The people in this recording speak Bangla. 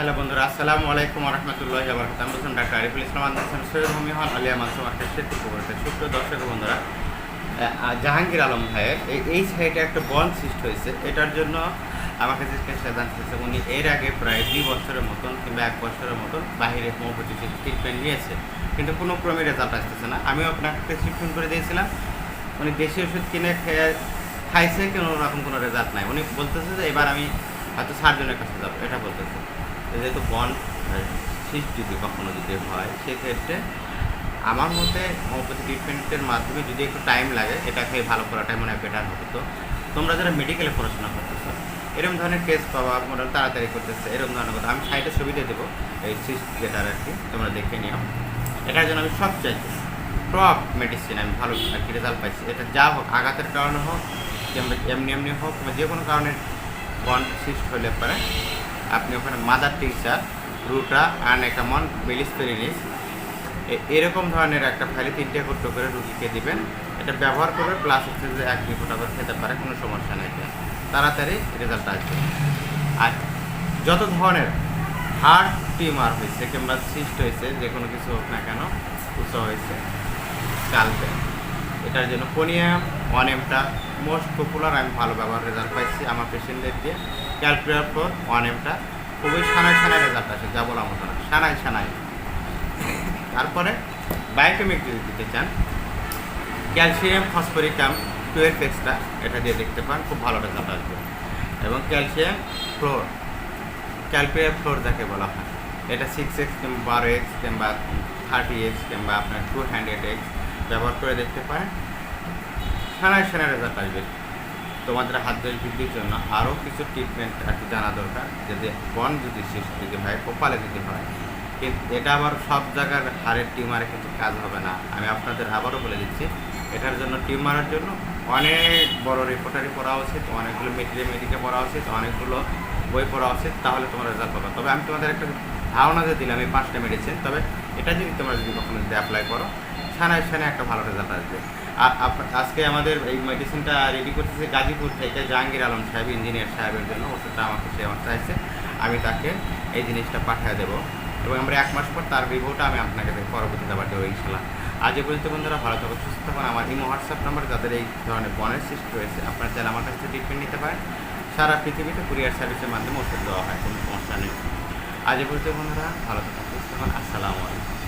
হ্যালো বন্ধুরা, আসসালামু আলাইকুম রহমতুল্লাহ বরকাত আমি বলছেন ডাক্তার আরিফুল ইসলাম আন্দাজ সৈয়দ হোমি হল আলিয়া মানসুম শেরপুর উপরে সুপ্রিয় দর্শক বন্ধুরা জাহাঙ্গীর আলম ভাইয়ের এই- সাইডে একটা বন সৃষ্টি হয়েছে। এটার জন্য আমার কাছে সে জানতেছে উনি এর আগে প্রায় দুই বছরের মতন কিংবা এক বছরের মতন বাইরে হোমিওপ্যাথি ট্রিটমেন্ট নিয়েছে। কিন্তু কোনো ক্রমে রেজাল্ট আসতেছে না। আমিও আপনাকে প্রেসক্রিপশন করে দিয়েছিলাম। উনি দেশি ওষুধ কিনে খেয়ে খাইছে কোনো রকম কোনো রেজাল্ট নাই। উনি বলতেছে যে, এবার আমি হয়তো সার্জনের কাছে যাব। এটা বলতেছে। যেহেতু বন সৃষ্টি যদি কখনো যদি হয়, সেক্ষেত্রে আমার মতে হোমিওপ্যাথি ট্রিটমেন্টের মাধ্যমে যদি একটু টাইম লাগে, এটা খেয়ে ভালো করাটাই মনে হয় বেটার হতো তোমরা যারা মেডিকেলে পড়াশোনা করতেছো এরকম ধরনের কেস পাওয়া মোটামুটি তাড়াতাড়ি করতেছে এরকম ধরনের কথা। আমি সাইডে ছবি দিয়ে দেবো, এই সিস্ট যেটার আর কি, তোমরা দেখে নিও। এটার জন্য আমি সব চাইছি টপ মেডিসিন আমি ভালো আর কি রেজাল্ট পাইছি। এটা যা হোক, আঘাতের কারণে হোক এমনি এমনি হোক বা যে কোনো কারণে বন্ড সিস্ট হলে পরে আপনি ওখানে মাদার টিচার রুটা আনেকামন বেলিস্পেরিনিস এরকম ধরনের একটা ফাইলে তিনটে করতে করে রুগীকে দিবেন। এটা ব্যবহার করবে প্লাস হচ্ছে যে এক দুই ফোটা করে খেতে পারে, কোনো সমস্যা নেই। তাড়াতাড়ি রেজাল্ট আসবে। আর যত ধরনের হার্ট টিউমার হয়েছে, কিংবা সিস্ট হয়েছে, যে কোনো কিছু হোক না কেন উচ্চ হয়েছে চালবে এটার জন্য কোনিয়াম ওয়ান এমটা মোস্ট পপুলার আমি ভালো ব্যবহার রেজাল্ট পাইছি আমার পেশেন্টদের দিয়ে। ক্যালকুলেট ফোর ওয়ান এমটা খুবই সানায় সানায় রেজাল্ট আসে, যা বলা মতো না সানায় সানায় তারপরে বায়োকেমিক যদি দিতে চান। ক্যালসিয়াম ফসফরিকাম টুয়েলভ এক্সট্রা এটা দিয়ে দেখতে পান, খুব ভালো রেজাল্ট আসবে। এবং ক্যালসিয়াম ফ্লোর ক্যালকুলেট ফ্লোর যাকে বলা হয়। এটা সিক্স এক্স কিংবা বারো এক্স কিংবা থার্টি এক্স কিংবা আপনার টু হান্ড্রেড এক্স ব্যবহার করে দেখতে পারেন। সানায় সানায় রেজাল্ট আসবে। তোমাদের হাত দোষ বৃদ্ধির জন্য আরও কিছু ট্রিটমেন্ট আর কি জানা দরকার যদি বন যদি শেষ যদি হয়, কপালে যদি হয়, কিন্তু এটা আবার সব জায়গার হাড়ের টিউমারে কিন্তু কাজ হবে না। আমি আপনাদের আবারও বলে দিচ্ছি, এটার জন্য টিউমারের জন্য অনেক বড় রিপোর্টারি পড়া উচিত, অনেকগুলো মেটেরিয়াল মেডিকে পড়া উচিত, অনেকগুলো বই পড়া উচিত, তাহলে তোমরা রেজাল্ট পাবে তবে আমি তোমাদের একটা ধারণা যে দিলাম, এই পাঁচটা মেডিসিন তবে এটা যদি তোমরা যদি কখনো যদি অ্যাপ্লাই করো ছানায় ছানায় একটা ভালো রেজাল্ট আসবে। আজকে আমাদের এই মেডিসিনটা রেডি করতেছে গাজীপুর থেকে জাহাঙ্গীর আলম সাহেব ইঞ্জিনিয়ার সাহেবের জন্য। ওষুধটা আমাকে সে আমার চাইছে। আমি তাকে এই জিনিসটা পাঠিয়ে দেবো। এবং আমরা এক মাস পর তার রিভিউটা আমি আপনাকে পরবর্তীতে আবার দেবো ইনশাল্লাহ আজ এ পর্যন্ত বন্ধুরা ভালো থাকো সুস্থ থাকুন। আমার ইমো, হোয়াটসঅ্যাপ নাম্বার যাদের এই ধরনের বনের সৃষ্টি রয়েছে আপনারা চাইলে আমার কাছে ট্রিটমেন্ট নিতে পারেন। সারা পৃথিবীতে কুরিয়ার সার্ভিসের মাধ্যমে ওষুধ দেওয়া হয়, কোনো সমস্যা নেই। আজ এ পর্যন্ত বন্ধুরা ভালো থাকুন, সুস্থ থাকুন। আসসালামু আলাইকুম।